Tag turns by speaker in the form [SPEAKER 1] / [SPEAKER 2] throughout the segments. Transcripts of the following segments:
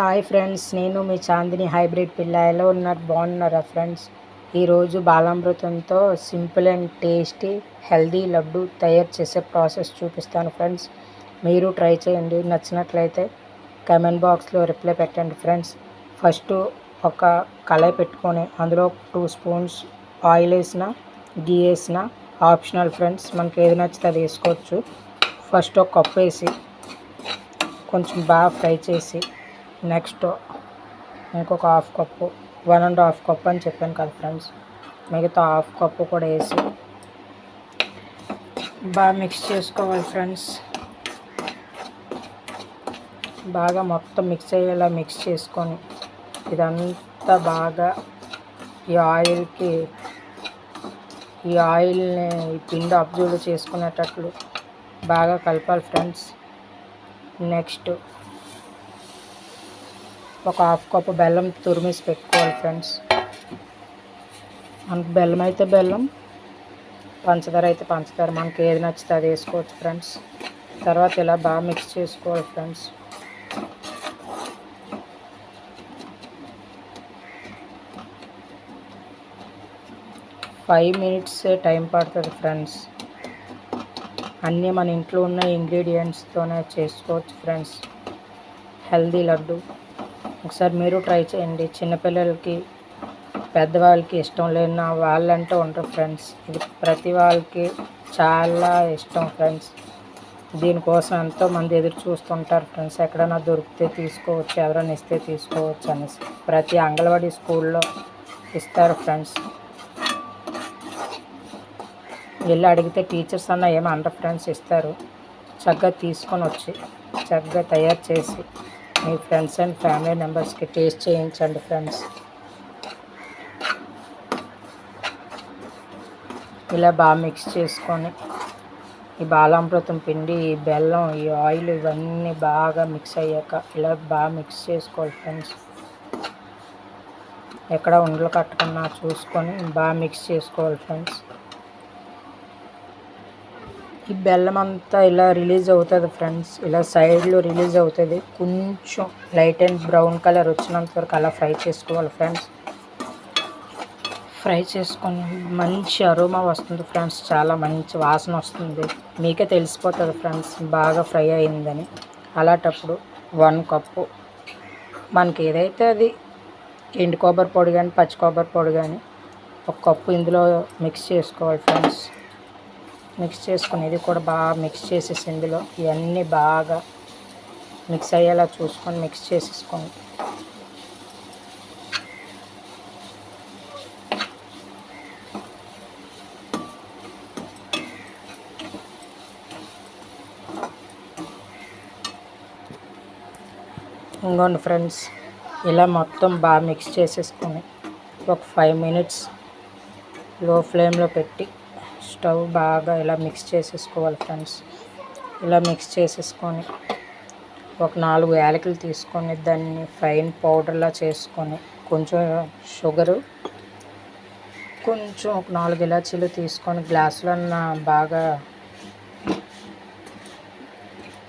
[SPEAKER 1] Hi friends నేను మీ Chandini hybrid పిల్లాయిలో ఉన్నారు బాగున్నారా ఫ్రెండ్స్? ఈరోజు బాలామృతంతో simple and tasty healthy laddu తయారు చేసే ప్రాసెస్ చూపిస్తాను ఫ్రెండ్స్. మీరు ట్రై చేయండి. నచ్చినట్లయితే కమెంట్ బాక్స్లో రిప్లై పెట్టండి ఫ్రెండ్స్. ఫస్ట్ ఒక కళాయి పెట్టుకొని అందులో టూ స్పూన్స్ ఆయిల్ వేసిన గీ వేసిన ఆప్షనల్ ఫ్రెండ్స్. మనకి ఏది నచ్చితే అది వేసుకోవచ్చు. ఫస్ట్ ఒక కప్పు వేసి కొంచెం బాగా ఫ్రై చేసి నెక్స్ట్ ఇంకొక half cup one and half cup అని చెప్పాను కదా ఫ్రెండ్స్. మిగతా హాఫ్ కప్పు కూడా వేసి బాగా మిక్స్ చేసుకోవాలి ఫ్రెండ్స్. బాగా మొత్తం మిక్స్ అయ్యేలా మిక్స్ చేసుకొని ఇదంతా బాగా ఈ ఆయిల్కి ఈ ఆయిల్ని ఈ పిండి అబ్జర్వ్ చేసుకునేటట్లు బాగా కలపాలి ఫ్రెండ్స్. నెక్స్ట్ ఒక హాఫ్ కప్పు బెల్లం తురిమేసి పెట్టుకోవాలి ఫ్రెండ్స్. మనకు బెల్లం అయితే బెల్లం పంచదార అయితే పంచదార. మనకి ఏది నచ్చితే అది వేసుకోవచ్చు ఫ్రెండ్స్. తర్వాత ఇలా బాగా మిక్స్ చేసుకోవాలి ఫ్రెండ్స్. ఫైవ్ మినిట్స్ టైం పడుతుంది ఫ్రెండ్స్. అన్నీ మన ఇంట్లో ఉన్న ఇంగ్రీడియంట్స్తోనే చేసుకోవచ్చు ఫ్రెండ్స్. హెల్దీ లడ్డు. ఒకసారి మీరు ట్రై చేయండి. చిన్నపిల్లలకి పెద్దవాళ్ళకి ఇష్టం లేని వాళ్ళంటే ఉంటారు ఫ్రెండ్స్. ఇది ప్రతి వాళ్ళకి చాలా ఇష్టం ఫ్రెండ్స్. దీనికోసం ఎంతో మంది ఎదురు చూస్తుంటారు ఫ్రెండ్స్. ఎక్కడైనా దొరికితే తీసుకోవచ్చు ఎవరైనా ఇస్తే తీసుకోవచ్చు అనేసి. ప్రతి అంగన్వాడీ స్కూల్లో ఇస్తారు ఫ్రెండ్స్. వెళ్ళి అడిగితే టీచర్స్ అన్న ఏమో అండర్ ఫ్రెండ్స్ ఇస్తారు. చక్కగా తీసుకొని వచ్చి చక్కగా తయారు చేసి మీ ఫ్రెండ్స్ అండ్ ఫ్యామిలీ మెంబర్స్కి టేస్ట్ చేయించండి ఫ్రెండ్స్. ఇలా బాగా మిక్స్ చేసుకొని ఈ బాలామృతం పిండి ఈ బెల్లం ఈ ఆయిల్ ఇవన్నీ బాగా మిక్స్ అయ్యాక ఇలా బాగా మిక్స్ చేసుకోవాలి ఫ్రెండ్స్. ఎక్కడ ఉండలు కట్టకుండా చూసుకొని బాగా మిక్స్ చేసుకోవాలి ఫ్రెండ్స్. ఈ బెల్లం అంతా ఇలా రిలీజ్ అవుతుంది ఫ్రెండ్స్. ఇలా సైడ్లో రిలీజ్ అవుతుంది. కొంచెం లైట్ అండ్ బ్రౌన్ కలర్ వచ్చినంత వరకు అలా ఫ్రై చేసుకోవాలి ఫ్రెండ్స్. ఫ్రై చేసుకొని మంచి అరోమా వస్తుంది ఫ్రెండ్స్. చాలా మంచి వాసన వస్తుంది. మీకే తెలిసిపోతుంది ఫ్రెండ్స్. బాగా ఫ్రై అయిందని. అలాంటప్పుడు వన్ కప్పు మనకి ఏదైతే అది ఎండు కొబ్బరి పొడి కానీ పచ్చి కొబ్బరి పొడి కానీ ఒక కప్పు ఇందులో మిక్స్ చేసుకోవాలి ఫ్రెండ్స్. మిక్స్ చేసుకుని ఇది కూడా బాగా మిక్స్ చేసేసి ఇందులో ఇవన్నీ బాగా మిక్స్ అయ్యేలా చూసుకొని మిక్స్ చేసేసుకోండి. ఇంకోండి ఫ్రెండ్స్ ఇలా మొత్తం బాగా మిక్స్ చేసేసుకొని ఒక ఫైవ్ మినిట్స్లో ఫ్లేమ్లో పెట్టి స్టవ్ బాగా ఇలా మిక్స్ చేసేసుకోవాలి ఫ్రెండ్స్. ఇలా మిక్స్ చేసేసుకొని ఒక నాలుగు యాలకులు తీసుకొని దాన్ని ఫైన్ పౌడర్లా చేసుకొని కొంచెం షుగరు కొంచెం ఒక నాలుగు ఇలాచీలు తీసుకొని గ్లాసులో బాగా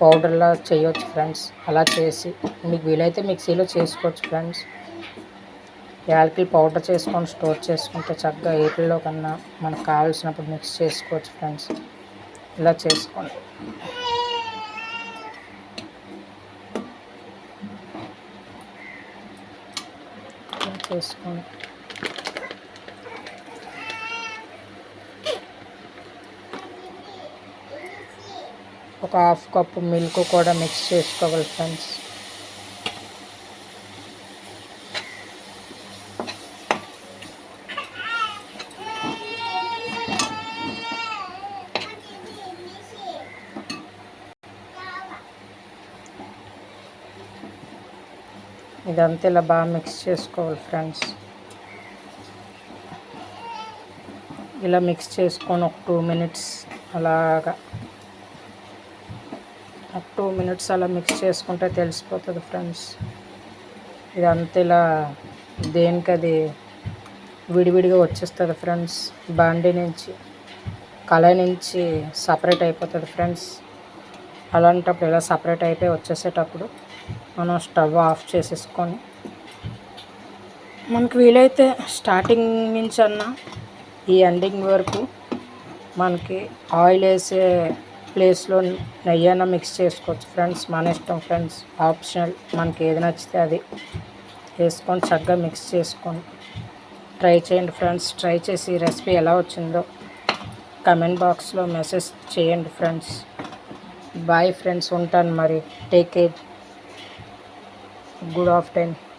[SPEAKER 1] పౌడర్లా చేయొచ్చు ఫ్రెండ్స్. అలా చేసి మీకు వీలైతే మిక్సీలో చేసుకోవచ్చు ఫ్రెండ్స్. యాలకులు పౌడర్ చేసుకొని స్టోర్ చేసుకుంటే చక్కగా ఏపుల్లో కన్నా మనకు కావాల్సినప్పుడు మిక్స్ చేసుకోవచ్చు ఫ్రెండ్స్ ఇలా చేసుకోండి. చేసుకోండి. ఒక హాఫ్ కప్పు మిల్క్ కూడా మిక్స్ చేసుకోవాలి ఫ్రెండ్స్ ఇదంతా ఇలా బాగా మిక్స్ చేసుకోవాలి ఫ్రెండ్స్ ఇలా మిక్స్ చేసుకొని ఒక టూ మినిట్స్ అలాగా. ఒక టూ మినిట్స్ అలా మిక్స్ చేసుకుంటే తెలిసిపోతుంది ఫ్రెండ్స్ ఇదంతా ఇలా దేనికి అది విడివిడిగా వచ్చేస్తుంది ఫ్రెండ్స్ బండి నుంచి కళాయి నుంచి సపరేట్ అయిపోతుంది ఫ్రెండ్స్ అలాంటప్పుడు ఇలా సపరేట్ అయిపోయి వచ్చేసేటప్పుడు మనం స్టవ్ ఆఫ్ చేసేసుకొని మనకు వీలైతే స్టార్టింగ్ నుంచి అన్న ఈ ఎండింగ్ వరకు మనకి ఆయిల్ వేసే ప్లేస్లో నెయ్యి మిక్స్ చేసుకోవచ్చు ఫ్రెండ్స్ మన ఇష్టం ఫ్రెండ్స్. ఆప్షనల్ మనకి ఏది నచ్చితే అది వేసుకొని చక్కగా మిక్స్ చేసుకొని ట్రై చేయండి ఫ్రెండ్స్. ట్రై చేసి రెసిపీ ఎలా వచ్చిందో కమెంట్ బాక్స్లో మెసేజ్ చేయండి ఫ్రెండ్స్. బాయ్ ఫ్రెండ్స్ ఉంటాను మరి. Take care. good afternoon